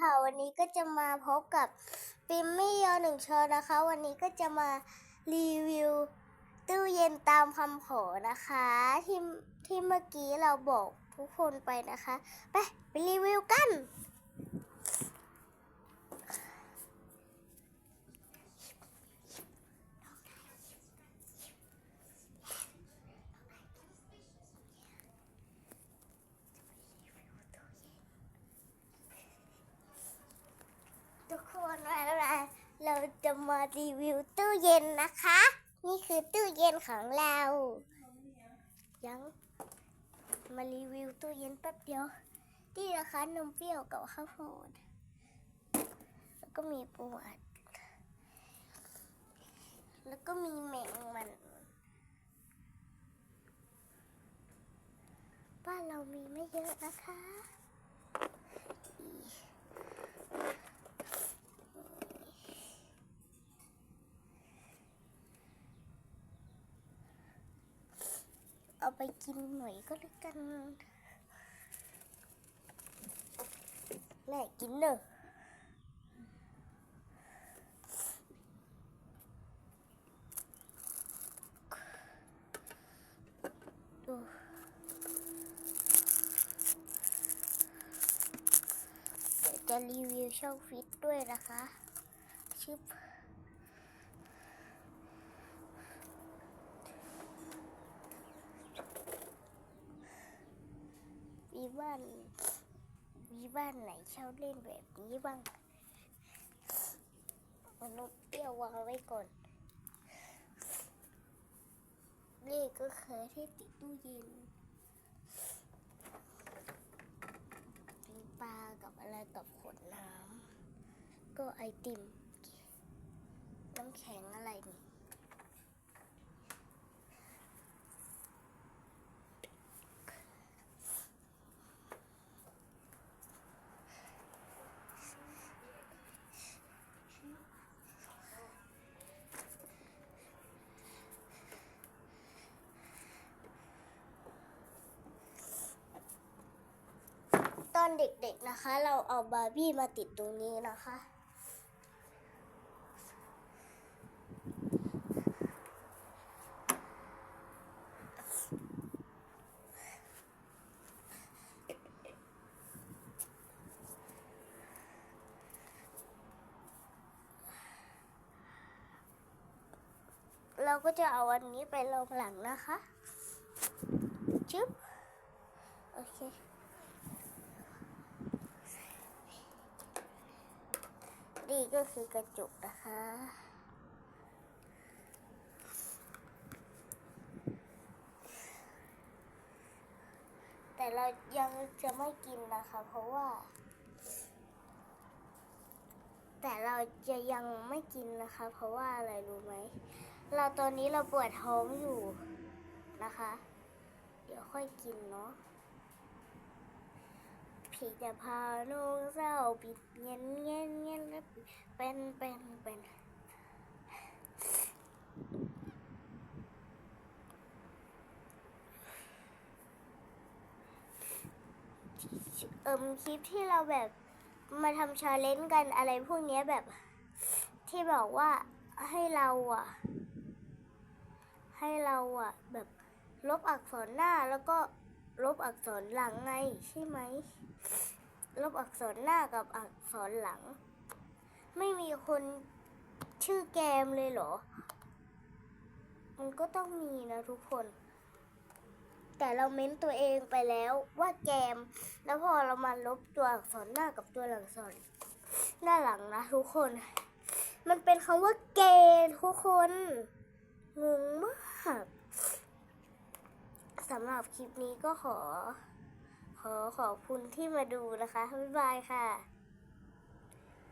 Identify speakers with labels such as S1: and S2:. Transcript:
S1: ค่ะ วันนี้ก็จะมาพบกับปิมมี่ยอหนึ่งชอนะคะ วันนี้ก็จะมารีวิวตู้เย็นตามคำขอนะคะ ที่ที่เมื่อกี้เราบอกทุกคนไปนะคะ ไปไปรีวิวกัน มารีวิวตู้เย็นนะคะ นี่คือตู้เย็นของเรา ยังมารีวิวตู้เย็นแป๊บเดียว นี่นะคะนมเปรี้ยวกับข้าวโพดแล้วก็มีปวดแล้วก็มีแมงมัน บ้านเรามีไม่เยอะนะคะ เอาไปกินหน่อยก็แล้วกันแม่กินเนอะดูเดี๋ยวจะรีวิวช่องฟิตด้วยนะคะชึบ บ้านมีบ้านไหนชอบเล่นแบบนี้บ้างเอานกเปี้ยววางไว้ก่อน นี่ก็เคยที่ติดตู้เย็นมีปลากับอะไรกับขวดน้ำก็ไอติม น้ำแข็งอะไรนี่ อนเด็กๆนะคะ เราเอาบาร์บี้มาติดตรงนี้นะคะ เราก็จะเอาอันนี้ไปลงหลังนะคะชึบโอเค นี่ก็คือกระจกนะคะ แต่เรายังจะไม่กินนะคะ เพราะว่า แต่เราจะยังไม่กินนะคะ เพราะว่าอะไรรู้ไหม เราตอนนี้เราปวดท้องอยู่นะคะ เดี๋ยวค่อยกินเนาะ ผีจะพาลูกเศร้าปิดเงี้ยนเงี้ยนเงี้ยนแล้วเป็นเป็นเป็นเอิมคลิปที่เราแบบมาทำชาเลนจ์กันอะไรพวกเนี้ยแบบ ที่บอกว่าให้เราอะ ให้เราอะ แบบลบอักษรหน้าแล้วก็ ลบอักษรหลังไงใช่ไหม ลบอักษรหน้ากับอักษรหลัง ไม่มีคนชื่อแกมเลยเหรอ มันก็ต้องมีนะทุกคน แต่เราเม้นตัวเองไปแล้วว่าแกม แล้วพอเรามาลบตัวอักษรหน้ากับตัวหลังอักษรหน้าหลังนะทุกคน มันเป็นคำว่าเกย์ทุกคนงงมาก สำหรับคลิปนี้ก็ขอ ขอขอบคุณที่มาดูนะคะ บ๊ายบายค่ะ